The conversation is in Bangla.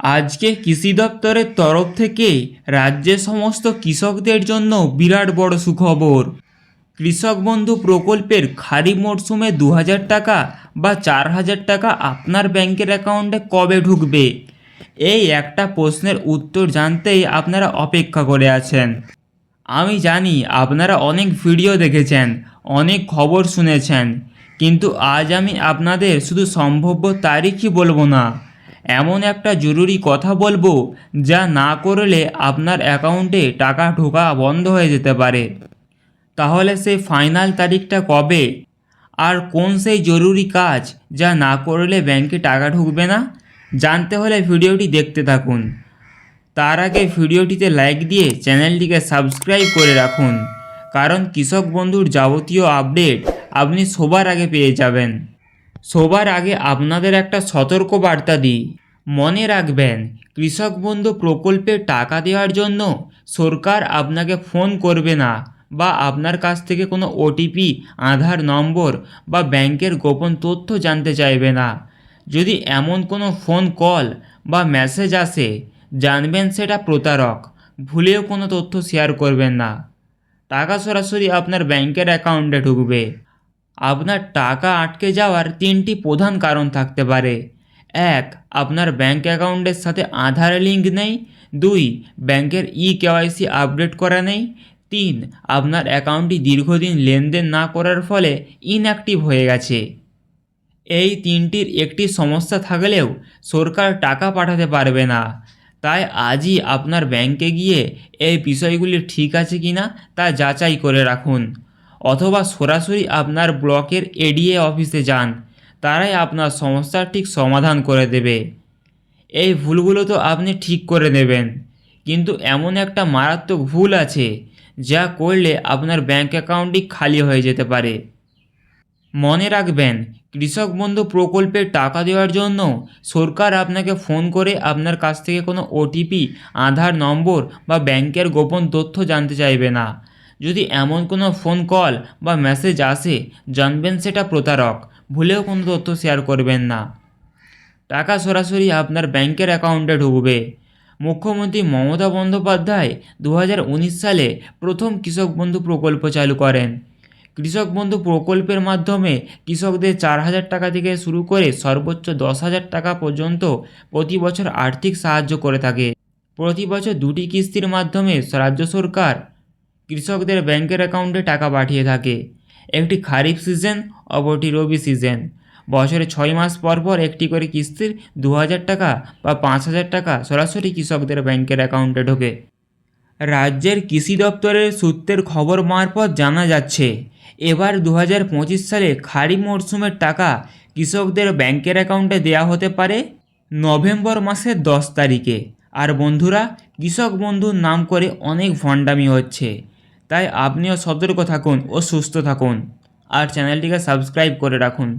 আজকে কৃষি দপ্তরের তরফ থেকে রাজ্যের সমস্ত কৃষকদের জন্য বিরাট বড় সুখবর। কৃষক বন্ধু প্রকল্পের খারিফ মরশুমে দু হাজার টাকা বা চার হাজার টাকা আপনার ব্যাংকের অ্যাকাউন্টে কবে ঢুকবে? এই একটা প্রশ্নের উত্তর জানতেই আপনারা অপেক্ষা করে আছেন। আমি জানি আপনারা অনেক ভিডিও দেখেছেন, অনেক খবর শুনেছেন, কিন্তু আজ আমি আপনাদের শুধু সম্ভাব্য তারিখই বলব না। এমন একটা জরুরি কথা বলব যা না করলে আপনার অ্যাকাউন্টে টাকা ঢোকা বন্ধ হয়ে যেতে পারে। তাহলে সেই ফাইনাল তারিখটা কবে? আর কোন সেই জরুরি কাজ যা না করলে ব্যাংকে টাকা ঢুকবে না? জানতে হলে ভিডিওটি দেখতে থাকুন। তার আগে ভিডিওটিতে লাইক দিয়ে চ্যানেলটিকে সাবস্ক্রাইব করে রাখুন। কারণ কৃষক বন্ধুর যাবতীয় আপডেট আপনি সবার আগে পেয়ে যাবেন। সবার আগে আপনাদের একটা সতর্ক বার্তা দিই। মনে রাখবেন, কৃষক বন্ধু প্রকল্পে টাকা দেওয়ার জন্য সরকার আপনাকে ফোন করবে না বা আপনার কাছ থেকে কোনো ওটিপি আধার নম্বর বা ব্যাংকের গোপন তথ্য জানতে চাইবে না। যদি এমন কোনো ফোন কল বা মেসেজ আসে, জানবেন সেটা প্রতারক, ভুলেও কোনো তথ্য শেয়ার করবেন না। টাকা সরাসরি আপনার ব্যাংকের অ্যাকাউন্টে ঢুকবে। আপনার টাকা আটকে যাওয়ার তিনটি প্রধান কারণ থাকতে পারে। এক, আপনার ব্যাঙ্ক অ্যাকাউন্টের সাথে আধার লিঙ্ক নেই। দুই, ব্যাংকের ই কেওয়াইসি আপডেট করা নেই। তিন, আপনার অ্যাকাউন্টটি দীর্ঘদিন লেনদেন না করার ফলে ইনঅ্যাক্টিভ হয়ে গেছে। এই তিনটির একটি সমস্যা থাকলেও সরকার টাকা পাঠাতে পারবে না। তাই আজই আপনার ব্যাংকে গিয়ে এই বিষয়গুলি ঠিক আছে কি না তা যাচাই করে রাখুন। অথবা সরাসরি আপনার ব্লকের এডিএ অফিসে যান, তারাই আপনার সমস্যার ঠিক সমাধান করে দেবে। এই ভুলগুলো তো আপনি ঠিক করে নেবেন, কিন্তু এমন একটা মারাত্মক ভুল আছে যা করলে আপনার ব্যাঙ্ক অ্যাকাউন্টটি খালি হয়ে যেতে পারে। মনে রাখবেন, কৃষক বন্ধু প্রকল্পে টাকা দেওয়ার জন্য সরকার আপনাকে ফোন করে আপনার কাছ থেকে কোনো ওটিপি, আধার নম্বর বা ব্যাংকের গোপন তথ্য জানতে চাইবে না। যদি এমন কোনো ফোন কল বা মেসেজ আসে, জানবেন সেটা প্রতারক। ভুলেও কোনো তথ্য শেয়ার করবেন না। টাকা সরাসরি আপনার ব্যাংকের অ্যাকাউন্টে ঢুকবে। মুখ্যমন্ত্রী মমতা বন্দ্যোপাধ্যায় দু হাজার উনিশ সালে প্রথম কৃষক বন্ধু প্রকল্প চালু করেন। কৃষক বন্ধু প্রকল্পের মাধ্যমে কৃষকদের চার হাজার টাকা থেকে শুরু করে সর্বোচ্চ দশ হাজার টাকা পর্যন্ত প্রতি বছর আর্থিক সাহায্য করে থাকে। প্রতি বছর দুটি কিস্তির মাধ্যমে রাজ্য সরকার কৃষকদের ব্যাংকের অ্যাকাউন্টে টাকা পাঠিয়ে থাকে। একটি খারিফ সিজন, অপরটি রবি সিজন। বছরে ছয় মাস পর পর একটি করে কিস্তির দু হাজার টাকা বা পাঁচ হাজার টাকা সরাসরি কৃষকদের ব্যাংকের অ্যাকাউন্টে ঢোকে। রাজ্যের কৃষি দপ্তরের সূত্রের খবর মারফত জানা যাচ্ছে, এবার দু হাজার পঁচিশ সালে খারিফ মরশুমের টাকা কৃষকদের ব্যাংকের অ্যাকাউন্টে দেওয়া হতে পারে নভেম্বর মাসের দশ তারিখে। আর বন্ধুরা, কৃষক বন্ধুর নাম করে অনেক ভণ্ডামি হচ্ছে। তাই আপনিও সতর্ক থাকুন ও সুস্থ থাকুন। আর চ্যানেলটিকে সাবস্ক্রাইব করে রাখুন।